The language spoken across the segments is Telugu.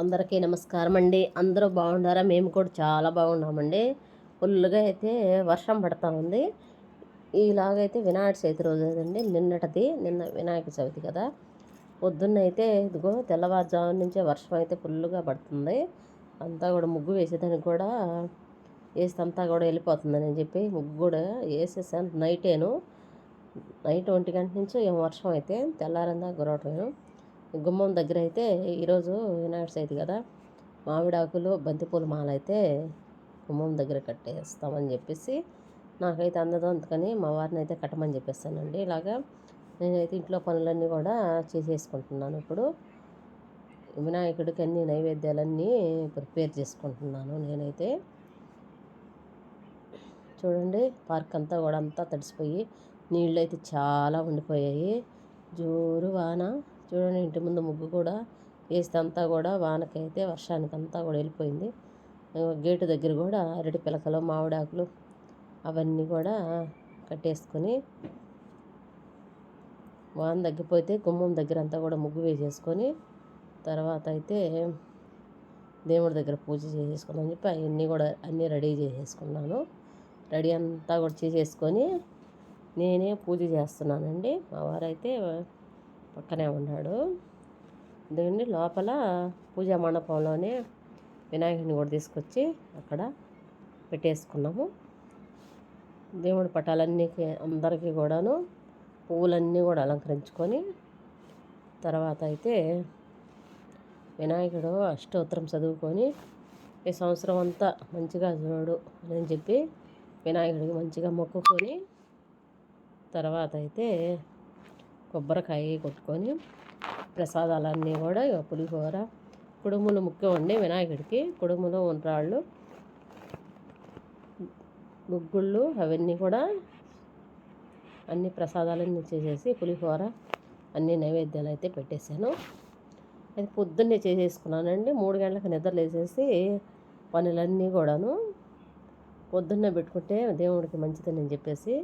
అందరికీ నమస్కారం అండి. అందరూ బాగున్నారా? మేము కూడా చాలా బాగున్నామండి. ఫుల్గా అయితే వర్షం పడతా ఉంది ఇలాగైతే వినాయక చవితి రోజు అండి నిన్నటిది. నిన్న వినాయక చవితి కదా. పొద్దున్న అయితే ఇదిగో తెల్లవారుజాము నుంచే వర్షం అయితే ఫుల్గా పడుతుంది. అంతా కూడా ముగ్గు వేసేదానికి కూడా వేస్తంతా కూడా వెళ్ళిపోతుందని చెప్పి ముగ్గు కూడా వేసేసాను. నైటేను. నైట్ ఒంటి గంట నుంచి వర్షం అయితే తెల్లారిందా గురవటమేను గుమ్మం దగ్గర అయితే ఈరోజు వినాయక చవితి కదా. మామిడాకులు బంతిపూల మాల అయితే గుమ్మం దగ్గర కట్టేస్తామని చెప్పేసి నాకైతే అందదు అందుకని మా వారిని అయితే కట్టమని చెప్పేస్తానండి. ఇలాగా నేనైతే ఇంట్లో పనులన్నీ కూడా చేసేసుకుంటున్నాను ఇప్పుడు. వినాయకుడికి అన్ని నైవేద్యాలన్నీ ప్రిపేర్ చేసుకుంటున్నాను నేనైతే. చూడండి పార్క్ అంతా కూడా అంతా తడిసిపోయి నీళ్ళు అయితే చాలా ఉండిపోయాయి. జోరు వాన. చూడండి ఇంటి ముందు ముగ్గు కూడా వేస్తే అంతా కూడా వానకైతే వర్షానికి అంతా కూడా వెళ్ళిపోయింది. గేటు దగ్గర కూడా అరటి పిలకలు మామిడాకులు అవన్నీ కూడా కట్టేసుకొని వాన తగ్గిపోతే గుమ్మం దగ్గర అంతా కూడా ముగ్గు వేసేసుకొని తర్వాత అయితే దేవుడి దగ్గర పూజ చేసేసుకున్నాను చెప్పి అవన్నీ కూడా అన్నీ రెడీ చేసేసుకున్నాను. రెడీ అంతా కూడా చేసేసుకొని నేనే పూజ చేస్తున్నానండి. మా వారైతే పక్కనే ఉన్నాడు. ఇదండి లోపల పూజా మండపంలోనే వినాయకుడిని కూడా తీసుకొచ్చి అక్కడ పెట్టేసుకున్నాము. దేవుడి పటాలన్నీ అందరికీ కూడాను పువ్వులన్నీ కూడా అలంకరించుకొని తర్వాత అయితే వినాయకుడు అష్టోత్తరం చదువుకొని ఈ సంవత్సరం అంతా మంచిగా చూడు అని చెప్పి వినాయకుడికి మంచిగా మొక్కుకొని తర్వాత అయితే కొబ్బరికాయ కొట్టుకొని ప్రసాదాలన్నీ కూడా పులిహోర కుడుములు ముఖ్యమండి వినాయకుడికి. కుడుములు ఉండ్రాళ్ళు గుగ్గుళ్ళు అవన్నీ కూడా అన్ని ప్రసాదాలన్నీ చేసేసి పులిహోర అన్ని నైవేద్యాలు అయితే పెట్టేశాను. అది పొద్దున్నే చేసేసుకున్నానండి. మూడు గంటలకు నిద్రలేసేసి పనులన్నీ కూడాను పొద్దున్నే పెట్టుకుంటే దేవుడికి మంచిదని చెప్పేసి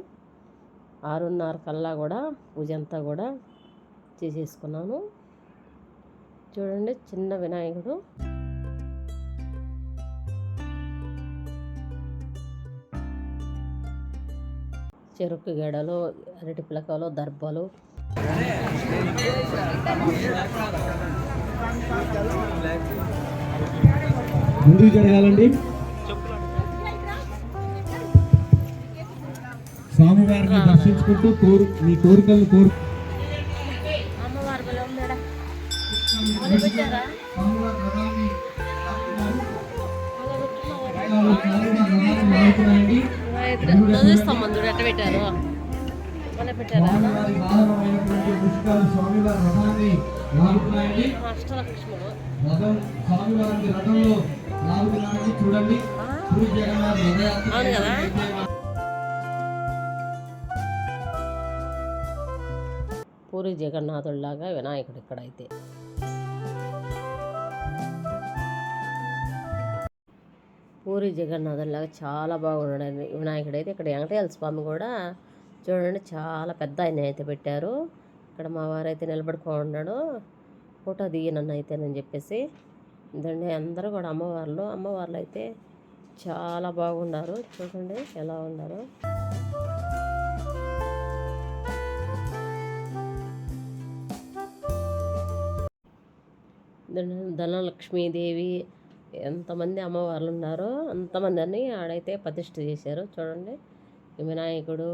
ఆరున్నర కల్లా కూడా పూజ అంతా కూడా చేసేసుకున్నాను. చూడండి చిన్న వినాయకుడు. చెరుకు గడలు అరటి పిలకలు దర్భలు. ముందుకు జరగాలండి. స్వామివారిని దర్శించుకుంటూ కోరు మీ కోరికలను కోరు స్వామివారి రథాన్ని లాగుతున్నాయండి. స్వామివారి రథంలో చూడండి. పూరి జగన్నాథ్ రథయాత్ర పూరి జగన్నాథుడిలాగా వినాయకుడు ఇక్కడైతే. పూరి జగన్నాథుడిలాగా చాలా బాగున్నాడు. వినాయకుడు అయితే ఇక్కడ వెంకటేశ్వర స్వామి కూడా చూడండి చాలా పెద్ద ఆయన అయితే పెట్టారు. ఇక్కడ మా వారైతే నిలబడుకో ఉన్నాడు. ఫోటో దిగినన్ను అయితేనని చెప్పేసి. ఎందుకంటే అందరూ కూడా అమ్మవార్లు అమ్మవార్లు అయితే చాలా బాగున్నారు. చూడండి ఎలా ఉన్నారు. ధనలక్ష్మీదేవి ఎంతమంది అమ్మవార్లు ఉన్నారో అంతమందిని ఆడైతే ప్రతిష్ఠ చేశారు. చూడండి ఈ వినాయకుడు.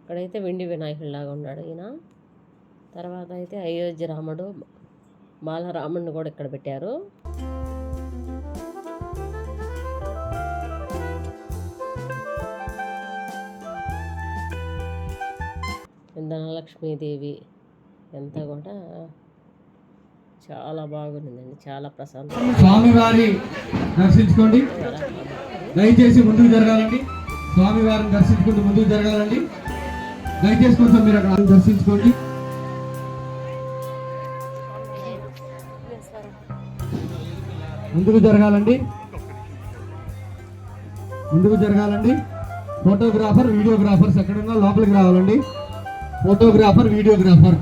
ఇక్కడైతే వెండి వినాయకుడిలాగా ఉన్నాడు ఈయన. తర్వాత అయితే అయోధ్య రాముడు బాలరాముడిని కూడా ఇక్కడ పెట్టారు. ధనలక్ష్మీదేవి ఎంత కూడా చాలా బాగుందండి చాలా ప్రశాంతం స్వామివారి దర్శించుకోండి. దయచేసి ముందుకు జరగాలండి. స్వామివారిని దర్శించుకుంటూ ముందుకు జరగాలండి. దయచేసి కొంచెం మీరు అక్కడ దర్శించుకోండి. ముందుకు జరగాలండి. ముందుకు జరగాలండి. ఫోటోగ్రాఫర్ వీడియోగ్రాఫర్స్ ఎక్కడున్నా లోపలికి రావాలండి. Photographer videographer.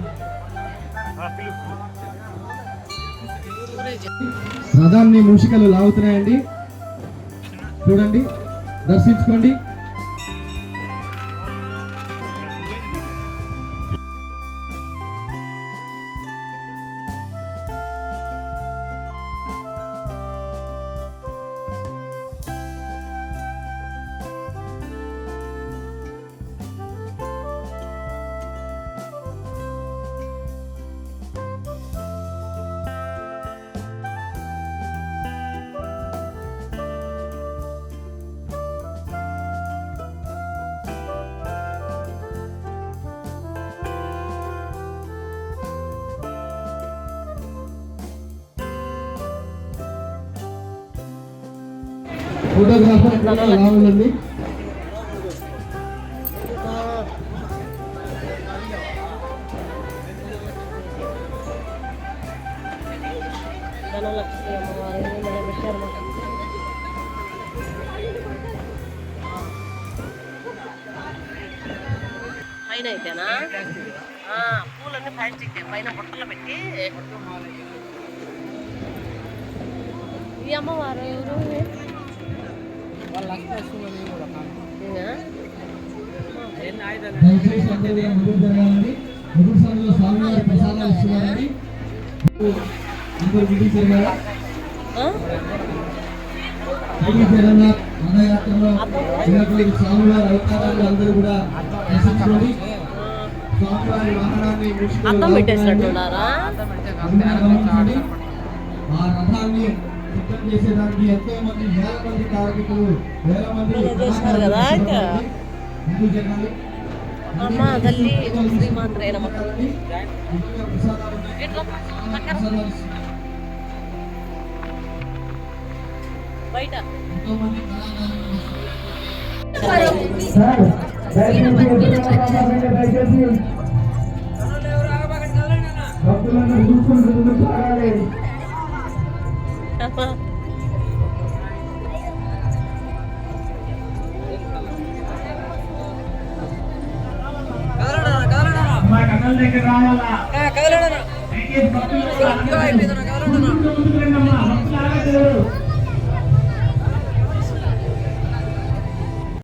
రథాన్ని మూషికలు లాగుతున్నాయండి. చూడండి దర్శించుకోండి. ఫోటోగ్రాఫర్ రావాలండి ధనలక్ష్మి పెట్టారన్నమాట పైన అయితేనా? పూలన్నీ ప్లాస్టిక్ పైన బుట్టలు పెట్టి. ఈ అమ్మవారు ఎవరు? దయచేసి అందరూ ముందుకు స్వామివారి ప్రసాదాలు అందరూ జరగాలి జగన్నాథ్ ఉన్నటువంటి స్వామివారి అవతారాలు అందరూ కూడా దర్శించుకోండి స్వామివారి వాహనాన్ని. ఆ రథాన్ని సిద్ధం చేసేదానికి ఎంతో మంది వేల మంది కార్మికులు వేల మంది. ముందుకు జరగాలి. అమ్మ తల్లి శ్రీమాత్రే నమః. బయట. భక్తులను చూసుకుంటూ సాగాలి. అమ్మా. మా కథల దగ్గర